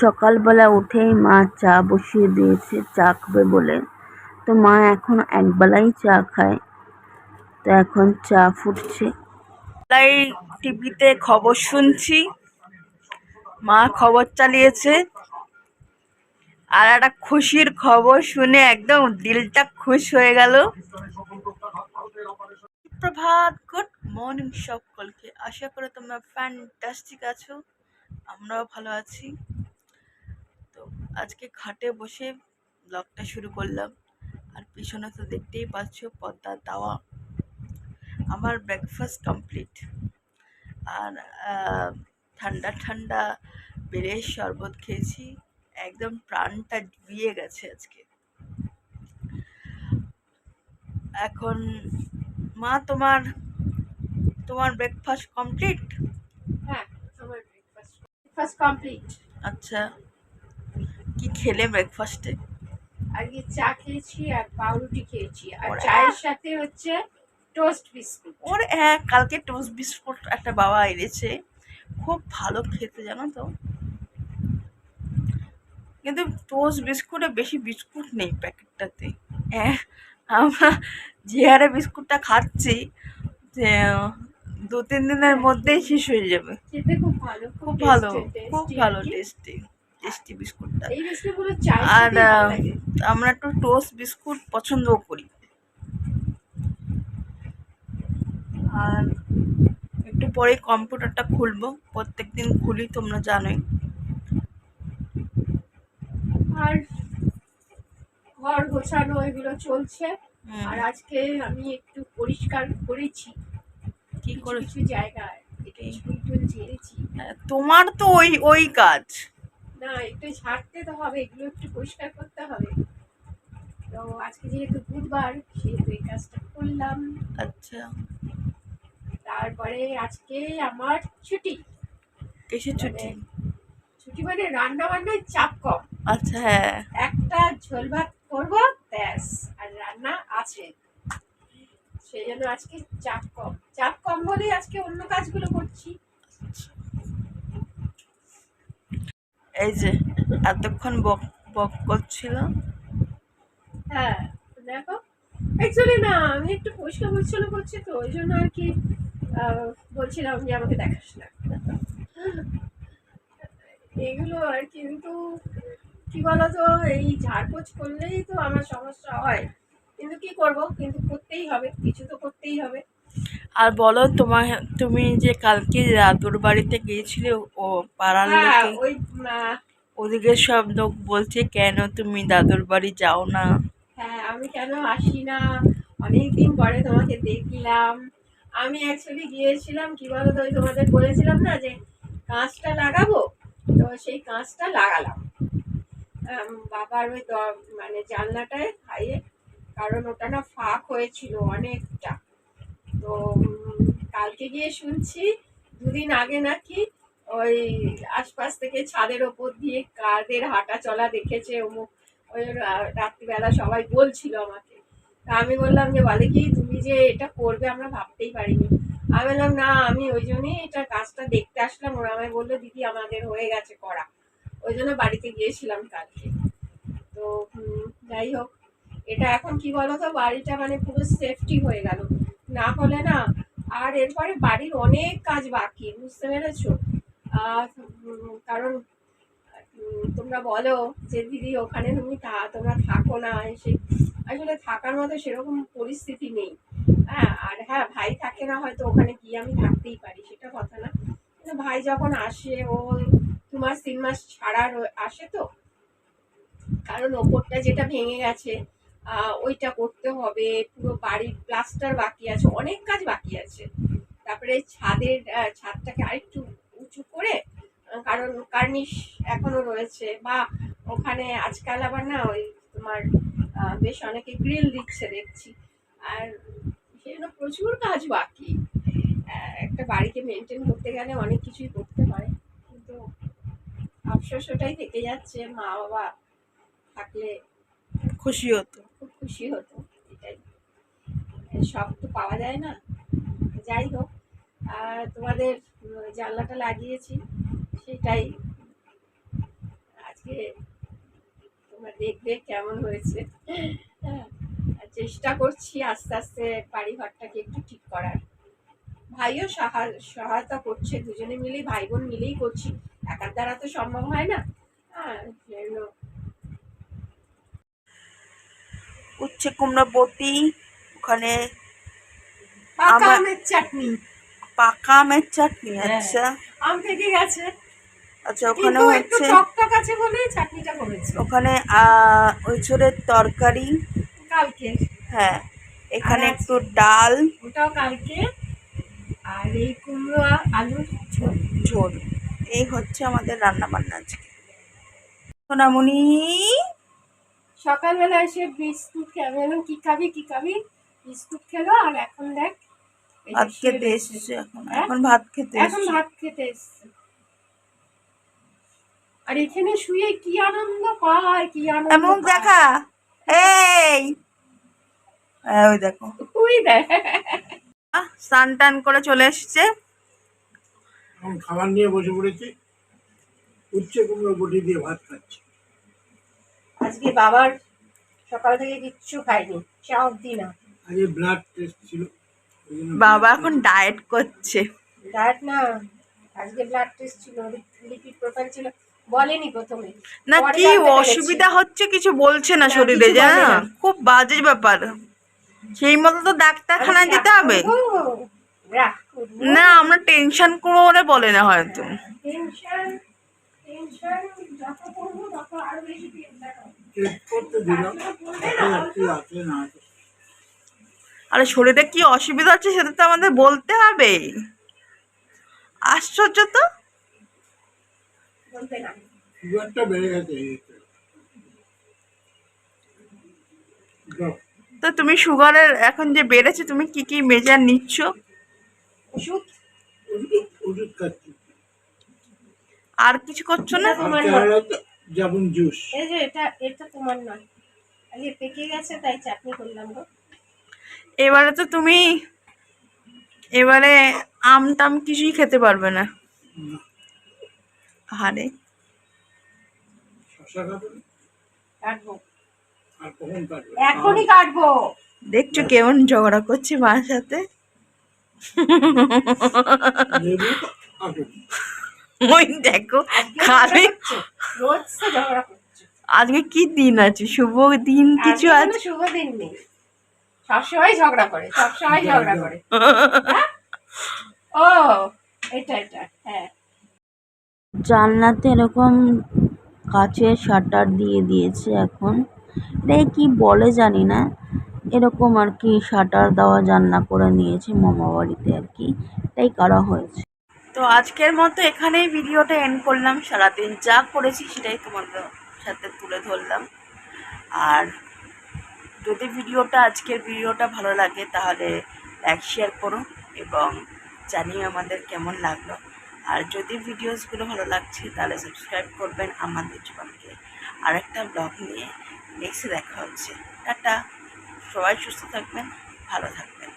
সকালবেলা উঠেই মা চা বসিয়ে দিয়েছে, চা খাবে বলে। তো মা এখন একবেলাই চা খায়। তো এখন চা ফুটছে। তাই টিভিতে খবর শুনছি। মা খবর চালিয়েছে। আর একটা খুশির খবর শুনে একদম দিলটা খুশ হয়ে গেল। প্রভাত গুড মর্নিং সকলকে। আশা করে তোমরা ফ্যান্টাস্টিক আছো, আমরাও ভালো আছি। তো আজকে খাটে বসে ব্লগটা শুরু করলাম। আর পিছনে তো দেখতেই পাচ্ছ পদ্মার দাওয়া। আমার ব্রেকফাস্ট কমপ্লিট আর ঠান্ডা ঠান্ডা বেড়ে শরবত খেয়েছি। একদম প্রাণটা জুড়িয়ে গেছে আজকে। এখন মা তোমার তোমার ব্রেকফাস্ট কমপ্লিট হ্যাঁ আমার ব্রেকফাস্ট ব্রেকফাস্ট কমপ্লিট আচ্ছা কি খেলে ব্রেকফাস্টে আগে চা খেয়েছি আর পাউরুটি খেয়েছি। আর চায়ের সাথে হচ্ছে টোস্ট বিস্কুট ওর হ্যাঁ কালকে টোস্ট বিস্কুট একটা বাবা এনেছে। খুব ভালো খেতে জানো তো? কিন্তু টোস্ট বিস্কুটে বেশি বিস্কুট নেই প্যাকেটটাতে। হ্যাঁ আমরা যে হারে বিস্কুটটা খাচ্ছি যে দু তিন দিনের মধ্যেই শেষ হয়ে যাবে। খুব ভালো খুব ভালো খুব ভালো টেস্টি টেস্টি বিস্কুটটা। আর আমরা একটু টোস্ট বিস্কুট পছন্দও করি। আর একটু পরে কম্পিউটারটা খুলবো প্রত্যেক দিন খুলি তোমরা জানোই। আর ঘর গোছানো এগুলো চলছে। আর আজকে আমি একটু পরিষ্কার করেছি। কি করে কিছু জায়গায় ঝেড়েছি। তোমার তো ওই ওই কাজ না একটু ঝাড়তে তো হবে এগুলো একটু পরিষ্কার করতে হবে। তো আজকে যেহেতু বুধবার সেহেতু এই কাজটা করলাম। আচ্ছা। তারপরে আজকে আমার ছুটি। কিসের ছুটি? ছুটি মানে রান্না বান্নায় চাপ কম। আচ্ছা হ্যাঁ। একটা ঝোল ভাত করব ব্যাস আর রান্না আছে। সেই জন্য আজকে চাপ কম। চাপ কম বলেই আজকে অন্য কাজগুলো করছি। এই যে এতক্ষণ বক বক করছিল। হ্যাঁ দেখো। অ্যাকচুয়ালি না আমি একটু পরিষ্কার পরিচ্ছন্ন করছি তো ওই জন্য আর কি বলছিলাম যে আমাকে দেখাস না। এগুলো আর কিন্তু কি বলতো এই ঝাড়পোছ করলেই তো আমার সমস্যা হয়। কিন্তু কি করব? কিন্তু করতেই হবে কিছু তো করতেই হবে। আর বলো তোমার তুমি যে কালকে দাদুর বাড়িতে গিয়েছিলে ও পাড়ার হ্যাঁ লোকে? ওই ওদিকে সব লোক বলছে কেন তুমি দাদুর বাড়ি যাও না? হ্যাঁ আমি কেন আসি না? অনেকদিন পরে তোমাকে দেখলাম। আমি অ্যাকচুয়ালি গিয়েছিলাম কি বলো তো ওই তোমাদের বলেছিলাম না যে কাঁচটা লাগাবো? তো সেই কাঁচটা লাগালাম। বাবার ওই মানে জানলাটায় খাইয়ে, কারণ ওটা না ফাঁক হয়েছিল অনেকটা। তো কালকে গিয়ে শুনছি, দুদিন আগে নাকি ওই আশপাশ থেকে ছাদের ওপর দিয়ে কাদের হাঁটা চলা দেখেছে অমুক। ওই রাত্রিবেলা সবাই বলছিল আমাকে। তা আমি বললাম যে বলে কি তুমি যে এটা করবে, আমরা ভাবতেই পারিনি। আমি বললাম, না, আমি ওই জন্যই এটা কাজটা দেখতে আসলাম। ওরা আমায় বলল, দিদি, আমাদের হয়ে গেছে করা। ওই জন্য বাড়িতে গিয়েছিলাম কালকে। তো যাই হোক। এটা এখন কি বলতো, বাড়িটা মানে পুরো সেফটি হয়ে গেল। না হলে না, আর এরপরে বাড়ির অনেক কাজ বাকি, বুঝতে পেরেছ? কারণ তোমরা বলো যে, দিদি, ওখানে তুমি তোমরা থাকো না। এসে, আসলে থাকার মতো সেরকম পরিস্থিতি নেই। হ্যাঁ আর হ্যাঁ ভাই থাকে না, হয়তো ওখানে গিয়ে আমি থাকতেই পারি, সেটা কথা না। কিন্তু ভাই যখন আসে, ও দু মাস তিন মাস ছাড়া আসে তো? কারণ ওপরটা যেটা ভেঙে গেছে ওইটা করতে হবে, পুরো বাড়ির প্লাস্টার বাকি আছে, অনেক কাজ বাকি আছে। তারপরে ছাদের ছাদটাকে আরেকটু উঁচু করে কারণ কার্নিশ এখনও রয়েছে, বা ওখানে আজকাল আবার না, ওই তোমার বেশ অনেকে গ্রিল দিচ্ছে দেখছি। আর সেজন্য প্রচুর কাজ বাকি একটা বাড়িকে মেনটেন করতে গেলে অনেক কিছুই করতে হয় কিন্তু আফসোস ওটাই থেকে যাচ্ছে মা বাবা থাকলে খুশি হতো। খুব খুশি হতো এটাই। সব তো পাওয়া যায় না। যাই হোক আর তোমাদের জানলাটা লাগিয়েছি সেটাই। আজকে তোমরা দেখবে কেমন হয়েছে। হ্যাঁ, চেষ্টা করছি আস্তে আস্তে বাড়ি ঘরটাকে একটু ঠিক করার। ভাইও সহায়তা করছে দুজনে মিলেই ভাই বোন মিলেই করছি। একার দ্বারা তো সম্ভব হয় না। হ্যাঁ উচ্ছে কুমড়া বটি ওখানে পাকা আমের চাটনি। পাকা আমের চাটনি হ্যাঁ। আচ্ছা। আম থেকে গেছে। আচ্ছা ওখানে আছে বলে চাটনিটা করেছে। ওখানে আহ, ওই ছোলের তরকারি কালকে। হ্যাঁ এখানে একটু ডাল। ওটাও কালকে। আর এই কুমড়ো আলুর ঝোল। ঝোল। এই হচ্ছে আমাদের রান্না বান্না আজকে। সোনামণি। সকালবেলা এসে বিস্কুট খেয়ে কি খাবি? কি খাবি? বিস্কুট খেলো আর এখন দেখ ভাত খেতে। এসছে এখন। হ্যাঁ? এখন ভাত খেতে এখন ভাত খেতে এসছে। আর এখানে শুয়ে কি আনন্দ পায় কি আনন্দ দেখা। এই! হ্যাঁ, ওই দেখো। ওই দেখ। স্নান টান করে চলে এসছে। খাবার নিয়ে বসে পড়েছি। উচ্ছে কুমড়ো বটি দিয়ে ভাত খাচ্ছি। আজকে বাবার সকাল থেকে কিচ্ছু খাইনি চা অব্দি না। আগে ব্লাড টেস্ট ছিল। বাবা এখন ডায়েট করছে। ডায়েট না। আজকে ব্লাড টেস্ট ছিল। লিপিড প্রোফাইল ছিল। বলেনি প্রথমে। না কি অসুবিধা হচ্ছে কিছু বলছে না শরীরে জানো। খুব বাজে ব্যাপার। সেই মতো তো ডাক্তারখানায় যেতে হবে? রাগ করব। না আমরা টেনশন করব বলে বলে না হয়তো। টেনশন টেনশন যত করব তত আরও হবে। শরীরে কি অসুবিধা হচ্ছে সেটা তো আমাদের বলতে হবে। আশ্চর্য তো। বলতে না। সুগারটা বেড়ে গেছে তো। তুমি সুগারের এখন যে বেড়েছে তুমি কি কি মেজার নিচ্ছ? ওষুধ? আর কিছু করছ না? তোমার জুস। এই যে এটা এটা তোমার নয়। আগে পেকে গেছে তাই চাটনি করলাম গো। এবারে তো তুমি এবারে আম টাম কিছুই খেতে পারবে না। আরে শশা খাবে কাটবে। এখনই কাটবো। দেখছ কেমন ঝগড়া করছে মার সাথে? ওই দেখো করছে? আজকে কি দিন আছে? শুভ দিন কিছু আছে? শুভ দিন নেই। সবসময় ঝগড়া করে সবসময় ঝগড়া করে। হ্যাঁ? ও এটা এটা হ্যাঁ। জানলাতে এরকম কাচের শাটার দিয়ে দিয়েছে এখন। এটা কি বলে জানি না। এরকম আর কি শাটার দেওয়া জানলা করে নিয়েছে মামা বাড়িতে আর কি। তাই করা হয়েছে। তো আজকের মতো এখানেই ভিডিওটা এন্ড করলাম। সারাদিন যা করেছি সেটাই তোমাদের সাথে তুলে ধরলাম। আর যদি ভিডিওটা আজকের ভিডিওটা ভালো লাগে তাহলে লাইক শেয়ার করো এবং জানিও আমাদের কেমন লাগল। আর যদি ভিডিওসগুলো ভালো লাগছে তাহলে সাবস্ক্রাইব করবেন আমাদের জীবনকে আরেকটা ব্লগ নিয়ে নেক্সট দেখা হচ্ছে। টাটা। সবাই সুস্থ থাকবেন ভালো থাকবেন।